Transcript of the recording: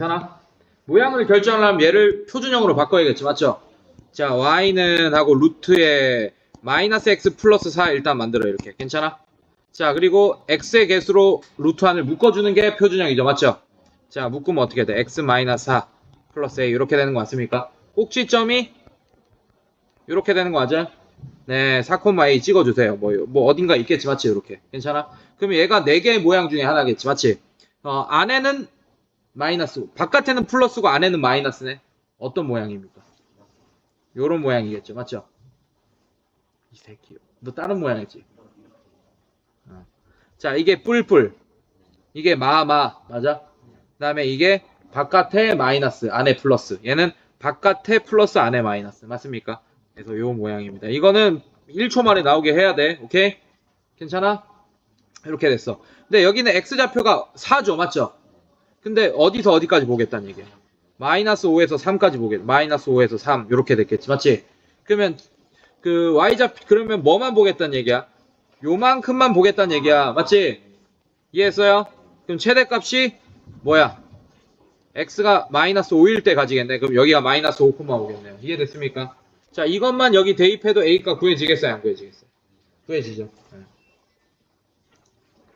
괜찮아? 모양을 결정하려면 얘를 표준형으로 바꿔야겠지, 맞죠? 자, y는 하고 루트에 마이너스 x 플러스 4 일단 만들어 이렇게. 괜찮아? 자, 그리고 x의 개수로 루트 안을 묶어주는 게 표준형이죠, 맞죠? 자, 묶으면 어떻게 돼? x 마이너스 4 플러스 a 이렇게 되는 거 맞습니까? 꼭지점이 이렇게 되는 거 맞아요? 네, 4,a 찍어주세요. 뭐, 뭐 어딘가 있겠지, 맞지? 이렇게. 괜찮아? 그러면 얘가 4개의 모양 중에 하나겠지, 맞지? 어, 안에는 마이너스, 바깥에는 플러스고 안에는 마이너스네. 어떤 모양입니까? 요런 모양이겠죠, 맞죠? 이 새끼, 너 다른 모양이지? 어. 자, 이게 뿔뿔. 이게 마마, 맞아? 그 다음에 이게 바깥에 마이너스, 안에 플러스. 얘는 바깥에 플러스, 안에 마이너스. 맞습니까? 그래서 요 모양입니다. 이거는 1초 만에 나오게 해야 돼. 오케이? 괜찮아? 이렇게 됐어. 근데 여기는 x좌표가 4죠. 맞죠? 근데 어디서 어디까지 보겠다는 얘기야. 마이너스 5에서 3까지 보겠. 마이너스 5에서 3 이렇게 됐겠지. 맞지? 그러면 그 y좌표 그러면 뭐만 보겠다는 얘기야? 요만큼만 보겠다는 얘기야. 맞지? 이해했어요? 그럼 최대값이 뭐야? x가 마이너스 5일 때 가지겠네. 그럼 여기가 마이너스 5,5겠네요. 이해됐습니까? 자, 이것만 여기 대입해도 a가 구해지겠어요? 안 구해지겠어요? 구해지죠. 네.